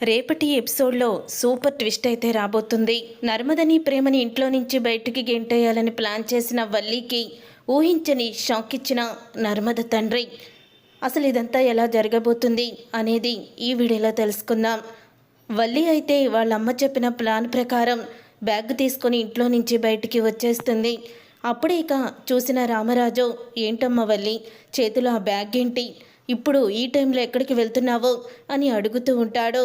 రేపటి ఎపిసోడ్లో super twist అయితే రాబోతుంది. నర్మదని ప్రేమని ఇంట్లో నుంచి బయటికి గెంటేయాలని ప్లాన్ చేసిన వల్లీకి ఊహించని షాక్ ఇచ్చిన నర్మద తండ్రి అసలు ఇదంతా ఎలా జరగబోతుంది? అనేది ఈ వీడియోలో తెలుసుకుందాం. వల్లి అయితే వాళ్ళ అమ్మ చెప్పిన ప్లాన్ ప్రకారం బ్యాగ్ తీసుకొని ఇంట్లో నుంచి బయటికి వచ్చేస్తుంది. అప్పుడే ఇక చూసిన రామరాజు ఏంటమ్మ వల్లి చేతిలో ఆ బ్యాగ్ ఏంటి? ఇప్పుడు ఈ టైంలో ఎక్కడికి వెళ్తున్నావో అని అడుగుతూ ఉంటాడు.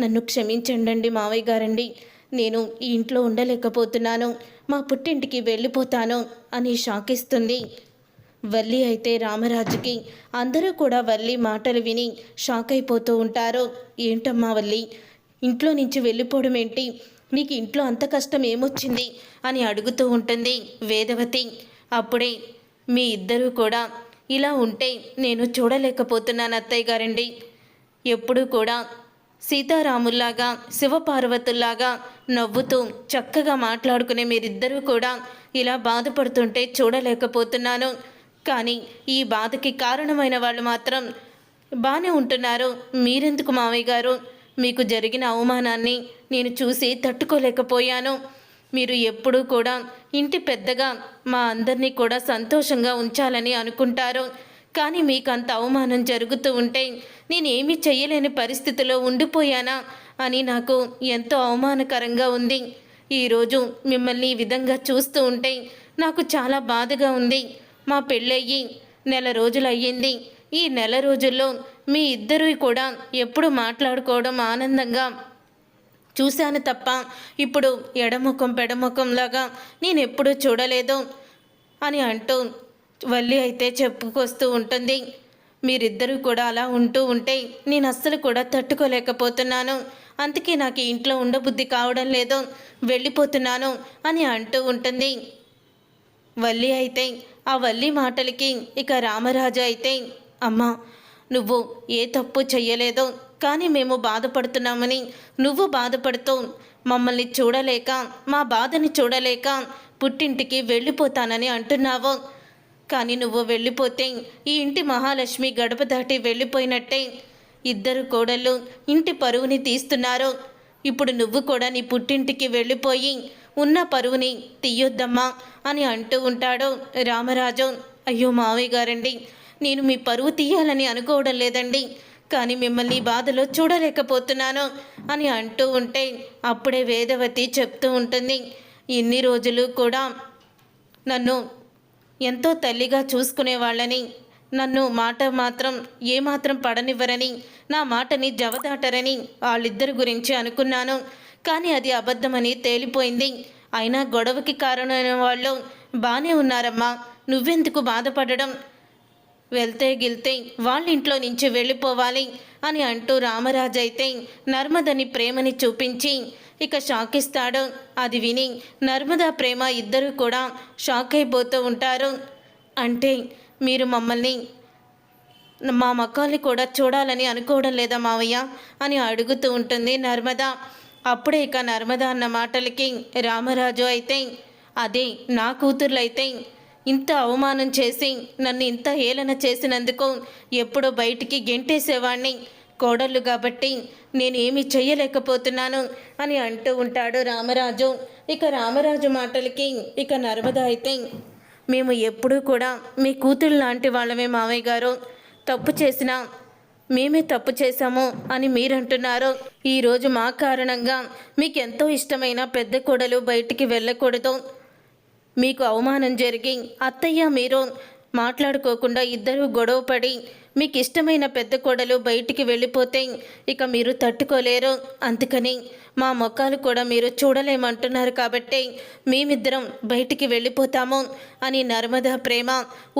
నన్ను క్షమించండి మావయ్య గారండి. నేను ఈ ఇంట్లో ఉండలేకపోతున్నాను. మా పుట్టింటికి వెళ్ళిపోతాను అని షాక్ ఇస్తుంది వల్లి అయితే రామరాజుకి అందరూ కూడా వల్లి మాటలు విని షాక్ అయిపోతూ ఉంటారు. ఏంటమ్మా వల్లి ఇంట్లో నుంచి వెళ్ళిపోవడం ఏంటి? నీకు ఇంట్లో అంత కష్టం ఏమొచ్చింది? అని అడుగుతూ ఉంటుంది వేదవతి. అప్పుడే మీ ఇద్దరూ కూడా ఇలా ఉంటే నేను చూడలేకపోతున్నాను అత్తయ్య గారండి. ఎప్పుడూ కూడా సీతారాముల్లాగా శివపార్వతుల్లాగా నవ్వుతూ చక్కగా మాట్లాడుకునే మీరిద్దరూ కూడా ఇలా బాధపడుతుంటే చూడలేకపోతున్నాను. కానీ ఈ బాధకి కారణమైన వాళ్ళు మాత్రం బాగానే ఉంటున్నారు. మీరెందుకు మావయ్య గారు? మీకు జరిగిన అవమానాన్ని నేను చూసి తట్టుకోలేకపోయాను. మీరు ఎప్పుడూ కూడా ఇంటి పెద్దగా మా అందరినీ కూడా సంతోషంగా ఉంచాలని అనుకుంటారు. కానీ మీకు అంత అవమానం జరుగుతూ ఉంటే నేనేమీ చెయ్యలేని పరిస్థితిలో ఉండిపోయానా అని నాకు ఎంతో అవమానకరంగా ఉంది. ఈరోజు మిమ్మల్ని ఈ విధంగా చూస్తూ ఉంటే నాకు చాలా బాధగా ఉంది. మా పెళ్ళయ్యి నెల రోజులు అయ్యింది ఈ నెల రోజుల్లో మీ ఇద్దరు కూడా ఎప్పుడు మాట్లాడుకోవడం ఆనందంగా చూశాను తప్ప ఇప్పుడు ఎడముఖం పెడముఖంలాగా నేను ఎప్పుడూ చూడలేదు అని అంటూ వల్లి అయితే చెప్పుకొస్తూ ఉంటుంది. మీరిద్దరూ కూడా అలా ఉంటూ ఉంటే నేను అస్సలు కూడా తట్టుకోలేకపోతున్నాను. అందుకే నాకు ఇంట్లో ఉండబుద్ధి కావడం లేదు. వెళ్ళిపోతున్నాను అని అంటూ ఉంటుంది. వల్లి అయితే ఆ వల్లి మాటలకి ఇక రామరాజు అయితే అమ్మా నువ్వు ఏ తప్పు చెయ్యలేదు కానీ మేము బాధపడుతున్నామని నువ్వు బాధపడుతూ మమ్మల్ని చూడలేక మా బాధని చూడలేక పుట్టింటికి వెళ్ళిపోతానని అంటున్నావు. కానీ నువ్వు వెళ్ళిపోతే ఈ ఇంటి మహాలక్ష్మి గడప దాటి వెళ్ళిపోయినట్టే. ఇద్దరు కోడళ్ళు ఇంటి పరువుని తీస్తున్నారు. ఇప్పుడు నువ్వు కూడా నీ పుట్టింటికి వెళ్ళిపోయి ఉన్న పరువుని తీయొద్దమ్మా అని అంటూ ఉంటాడు రామరాజు. అయ్యో మావయ్య గారండి నేను మీ పరువు తీయాలని అనుకోవడం లేదండి. కానీ మిమ్మల్ని బాధలో చూడలేకపోతున్నాను అని అంటూ ఉంటే అప్పుడే వేదవతి చెప్తూ ఉంటుంది ఇన్ని రోజులు కూడా నన్ను ఎంతో తల్లిగా చూసుకునే వాళ్ళని నన్ను మాట మాత్రం ఏమాత్రం పడనివ్వరని నా మాటని జవదాటరని వాళ్ళిద్దరి గురించి అనుకున్నాను. కానీ అది అబద్ధమని తేలిపోయింది. అయినా గొడవకి కారణమైన వాళ్ళు బాగానే ఉన్నారమ్మా. నువ్వెందుకు బాధపడడం? వెళ్తే గిల్తే వాళ్ళ ఇంట్లో నుంచి వెళ్ళిపోవాలి అని అంటూ రామరాజు అయితే నర్మదని ప్రేమని చూపించి ఇక షాక్ ఇస్తాడు అది విని నర్మదా ప్రేమ ఇద్దరు కూడా షాక్ అయిపోతూ ఉంటారు. అంటే మీరు మమ్మల్ని మా మక్కల్ని కూడా చూడాలని అనుకోవడం లేదా మావయ్య? అని అడుగుతూ ఉంటుంది నర్మద. అప్పుడే ఇక నర్మద అన్న మాటలకి రామరాజు అయితే అదే నా కూతుర్లైతే ఇంత అవమానం చేసి నన్ను ఇంత హేళన చేసినందుకు ఎప్పుడో బయటికి గెంటేసేవాణ్ణి. కోడళ్ళు కాబట్టి నేను ఏమీ చెయ్యలేకపోతున్నాను అని అంటూ ఉంటాడు రామరాజు. ఇక రామరాజు మాటలకి ఇక నర్మద అయితే మేము ఎప్పుడూ కూడా మీ కూతురు లాంటి వాళ్ళమే మావయ్య గారు. తప్పు చేసినా మేమే తప్పు చేశాము అని మీరంటున్నారు. ఈరోజు మా కారణంగా మీకు ఎంతో ఇష్టమైన పెద్ద కోడలు బయటికి వెళ్ళకూడదు. మీకు అవమానం జరిగి అత్తయ్య మీరు మాట్లాడుకోకుండా ఇద్దరూ గొడవపడి మీకు ఇష్టమైన పెద్ద కోడలు బయటికి వెళ్ళిపోతే ఇక మీరు తట్టుకోలేరు. అందుకని మా మొక్కలు కూడా మీరు చూడలేమంటున్నారు కాబట్టి మేమిద్దరం బయటికి వెళ్ళిపోతాము అని నర్మదా ప్రేమ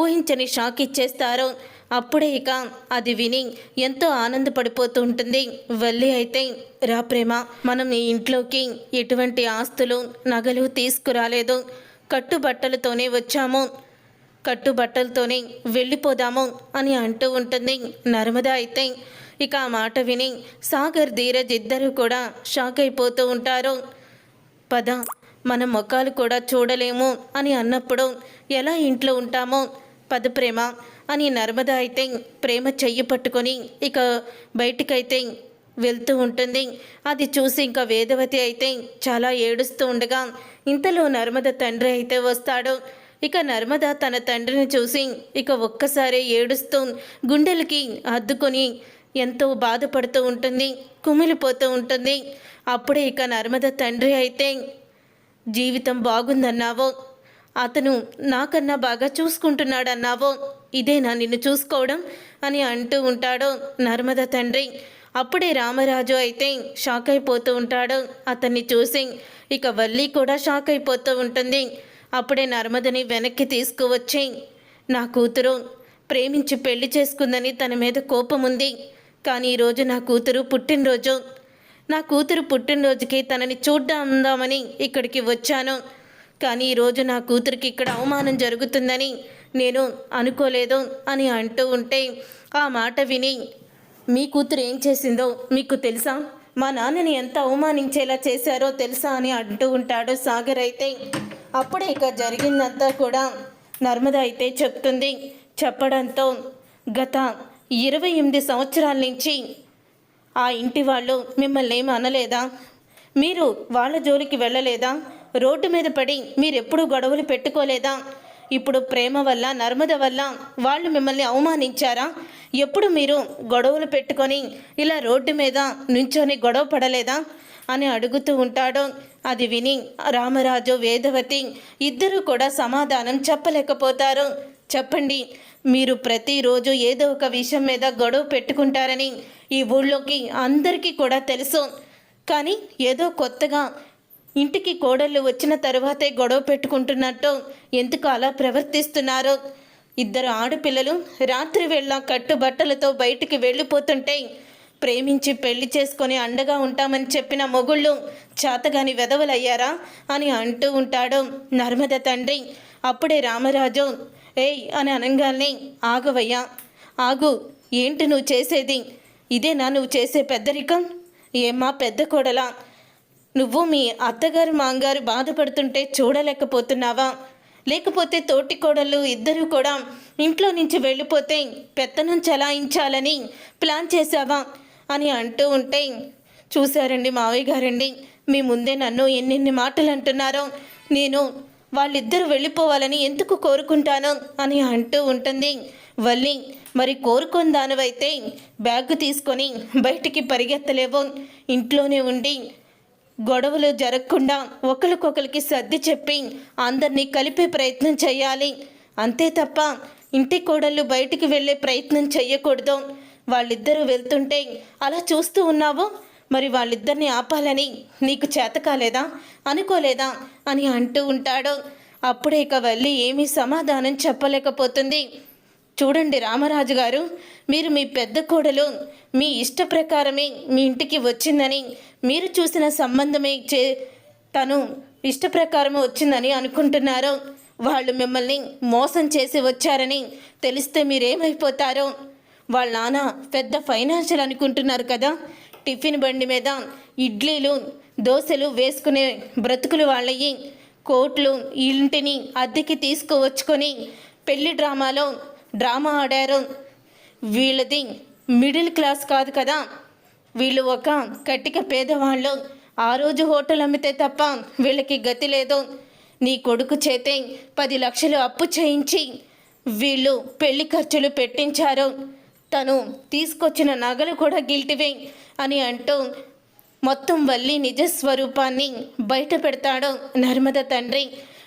ఊహించని షాక్ ఇచ్చేస్తారు. అప్పుడే ఇక అది విని ఎంతో ఆనందపడిపోతూ ఉంటుంది. వెళ్ళి అయితే రా ప్రేమ మనం ఈ ఇంట్లోకి ఎటువంటి ఆస్తులు నగలు తీసుకురాలేదు. కట్టుబట్టలతోనే వచ్చాము. కట్టుబట్టలతోనే వెళ్ళిపోదాము అని అంటూ ఉంటుంది నర్మద అయితే. ఇక ఆ మాట విని సాగర్ ధీరజ్ ఇద్దరు కూడా షాక్ అయిపోతూ ఉంటారు. పద మన ముఖాలు కూడా చూడలేము అని అన్నప్పుడు ఎలా ఇంట్లో ఉంటామో? పద ప్రేమ అని నర్మద అయితే ప్రేమ చెయ్యి పట్టుకొని ఇక బయటికైతే వెళ్తూ ఉంటుంది. అది చూసి ఇంకా వేదవతి అయితే చాలా ఏడుస్తూ ఉండగా ఇంతలో నర్మద తండ్రి అయితే వస్తాడు. ఇక నర్మద తన తండ్రిని చూసి ఇక ఒక్కసారి ఏడుస్తూ గుండెలకి అద్దుకొని ఎంతో బాధపడుతూ ఉంటుంది కుమిలిపోతూ ఉంటుంది. అప్పుడే ఇక నర్మద తండ్రి అయితే జీవితం బాగుందన్నావో అతను నాకన్నా బాగా చూసుకుంటున్నాడన్నావో ఇదేనా నిన్ను చూసుకోవడం? అని అంటూ ఉంటాడు నర్మద తండ్రి. అప్పుడే రామరాజు అయితే షాక్ అయిపోతూ ఉంటాడు. అతన్ని చూసి ఇక వల్లి కూడా షాక్ అయిపోతూ ఉంటుంది. అప్పుడే నర్మదని వెనక్కి తీసుకువచ్చి నా కూతురు ప్రేమించి పెళ్ళి చేసుకుందని తన మీద కోపం ఉంది. కానీ ఈరోజు నా కూతురు పుట్టినరోజు. నా కూతురు పుట్టినరోజుకి తనని చూడ్డాందామని ఇక్కడికి వచ్చాను. కానీ ఈరోజు నా కూతురికి ఇక్కడ అవమానం జరుగుతుందని నేను అనుకోలేదు అని అంటూ ఉంటే ఆ మాట విని మీ కూతురు ఏం చేసిందో మీకు తెలుసా? మా నాన్నని ఎంత అవమానించేలా చేశారో తెలుసా అని అంటూ ఉంటాడు సాగర్ అయితే. అప్పుడే ఇక జరిగిందంతా కూడా నర్మద అయితే చెప్తుంది. చెప్పడంతో గత ఇరవై ఎనిమిది సంవత్సరాల నుంచి ఆ ఇంటి వాళ్ళు మిమ్మల్ని ఏమి అనలేదా? మీరు వాళ్ళ జోలికి వెళ్ళలేదా? రోడ్డు మీద పడి మీరెప్పుడు గొడవలు పెట్టుకోలేదా? ఇప్పుడు ప్రేమ వల్ల నర్మద వల్ల వాళ్ళు మిమ్మల్ని అవమానించారా? ఎప్పుడు మీరు గొడవలు పెట్టుకొని ఇలా రోడ్డు మీద నుంచొని గొడవ పడలేదా? అని అడుగుతూ ఉంటాడు అది విని రామరాజు వేదవతి ఇద్దరు కూడా సమాధానం చెప్పలేకపోతారు. చెప్పండి మీరు ప్రతిరోజు ఏదో ఒక విషయం మీద గొడవ పెట్టుకుంటారని ఈ ఊళ్ళోకి అందరికీ కూడా తెలుసు. కానీ ఏదో కొత్తగా ఇంటికి కోడళ్ళు వచ్చిన తర్వాతే గొడవ పెట్టుకుంటున్నట్టు ఎందుకు అలా ప్రవర్తిస్తున్నారో? ఇద్దరు ఆడపిల్లలు రాత్రి వేళ కట్టుబట్టలతో బయటికి వెళ్ళిపోతుంటే ప్రేమించి పెళ్ళి చేసుకొని అండగా ఉంటామని చెప్పిన మొగుళ్ళు చాతగాని వెదవలయ్యారా అని అంటూ ఉంటాడు నర్మద తండ్రి. అప్పుడే రామరాజు ఏయ్ అని అనగానే ఆగవయ్యా ఆగు ఏంటి నువ్వు చేసేది? ఇదేనా నువ్వు చేసే పెద్దరికం? ఏమ్మా పెద్ద కోడలా? నువ్వు మీ అత్తగారు మాంగారు బాధపడుతుంటే చూడలేకపోతున్నావా? లేకపోతే తోటి కోడళ్ళు ఇద్దరూ కూడా ఇంట్లో నుంచి వెళ్ళిపోతే పెత్తనం చలాయించాలని ప్లాన్ చేశావా? అని అంటూ ఉంటే చూశారండి మావయ్య గారండి మీ ముందే నన్ను ఎన్నెన్ని మాటలు అంటున్నారో నేను వాళ్ళిద్దరూ వెళ్ళిపోవాలని ఎందుకు కోరుకుంటాను? అని అంటూ ఉంటుంది. వల్లి మరి కోరుకొని దానివైతే బ్యాగ్ తీసుకొని బయటికి పరిగెత్తలేవో. ఇంట్లోనే ఉండి గొడవలు జరగకుండా ఒకరికొకరికి సర్ది చెప్పి అందరినీ కలిపే ప్రయత్నం చేయాలి. అంతే తప్ప ఇంటి కోడళ్ళు బయటికి వెళ్ళే ప్రయత్నం చెయ్యకూడదు. వాళ్ళిద్దరూ వెళ్తుంటే అలా చూస్తూ ఉన్నావు? మరి వాళ్ళిద్దరిని ఆపాలని నీకు చేత కాలేదా? అనుకోలేదా? అని అంటూ ఉంటాడు. అప్పుడే ఇక వెళ్ళి ఏమీ సమాధానం చెప్పలేకపోతుంది. చూడండి రామరాజు గారు మీరు మీ పెద్ద కోడలు మీ ఇష్ట ప్రకారమే మీ ఇంటికి వచ్చిందని మీరు చూసిన సంబంధమే చే తను ఇష్ట ప్రకారమే వచ్చిందని అనుకుంటున్నారో వాళ్ళు మిమ్మల్ని మోసం చేసి వచ్చారని తెలిస్తే మీరేమైపోతారో. వాళ్ళ నాన్న పెద్ద ఫైనాన్షియల్ అనుకుంటున్నారు కదా. టిఫిన్ బండి మీద ఇడ్లీలు దోశలు వేసుకునే బ్రతుకులు వాళ్ళయ్యి కోట్లు ఇంటిని అద్దెకి తీసుకువచ్చుకొని పెళ్ళి డ్రామాలో డ్రామా ఆడారు. వీళ్ళది మిడిల్ క్లాస్ కాదు కదా. వీళ్ళు ఒక కట్టిక పేదవాళ్ళు. ఆ రోజు హోటల్ అమ్మితే తప్ప వీళ్ళకి గతి లేదు. నీ కొడుకు చేతే పది లక్షలు అప్పు చేయించి వీళ్ళు పెళ్ళి ఖర్చులు పెట్టించారు. తను తీసుకొచ్చిన నగలు కూడా గిల్టివే అని అంటూ మొత్తం వల్లి నిజ స్వరూపాన్ని బయట పెడతాడు నర్మద తండ్రి.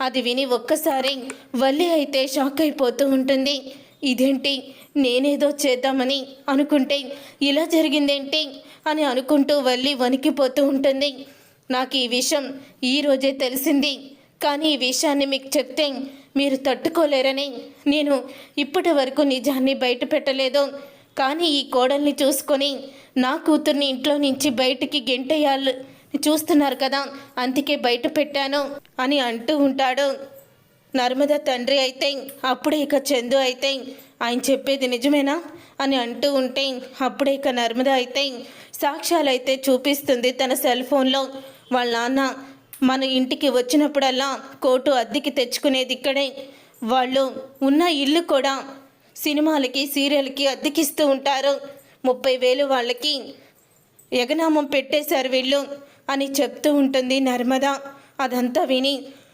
అది విని ఒక్కసారి వల్లి అయితే షాక్ అయిపోతూ ఉంటుంది. ఇదేంటి? నేనేదో చేద్దామని అనుకుంటే ఇలా జరిగిందేంటి? అని అనుకుంటూ వల్లి వణికిపోతూ ఉంటుంది. నాకు ఈ విషయం ఈరోజే తెలిసింది. కానీ ఈ విషయాన్ని మీకు చెప్తే మీరు తట్టుకోలేరని నేను ఇప్పటి వరకు నిజాన్ని బయట పెట్టలేదు. కానీ ఈ కోడల్ని చూసుకొని నా కూతుర్ని ఇంట్లో నుంచి బయటికి గెంటేయాలి చూస్తున్నారు కదా. అందుకే బయట పెట్టాను అని అంటూ ఉంటాడు. నర్మద తండ్రి అయితే అప్పుడే ఇక చందు అయితే ఆయన చెప్పేది నిజమేనా అని అంటూ ఉంటే అప్పుడే ఇక నర్మద అయితే సాక్ష్యాలైతే చూపిస్తుంది తన సెల్ ఫోన్లో. వాళ్ళ నాన్న మన ఇంటికి వచ్చినప్పుడల్లా కోటు అద్దెకి తెచ్చుకునేది ఇక్కడే. వాళ్ళు ఉన్న ఇల్లు కూడా సినిమాలకి సీరియల్కి అద్దెకిస్తూ ఉంటారు. ముప్పై వేలు వాళ్ళకి యగనామం పెట్టేశారు వీళ్ళు అని చెప్తూ ఉంటుంది నర్మద. అదంతా విని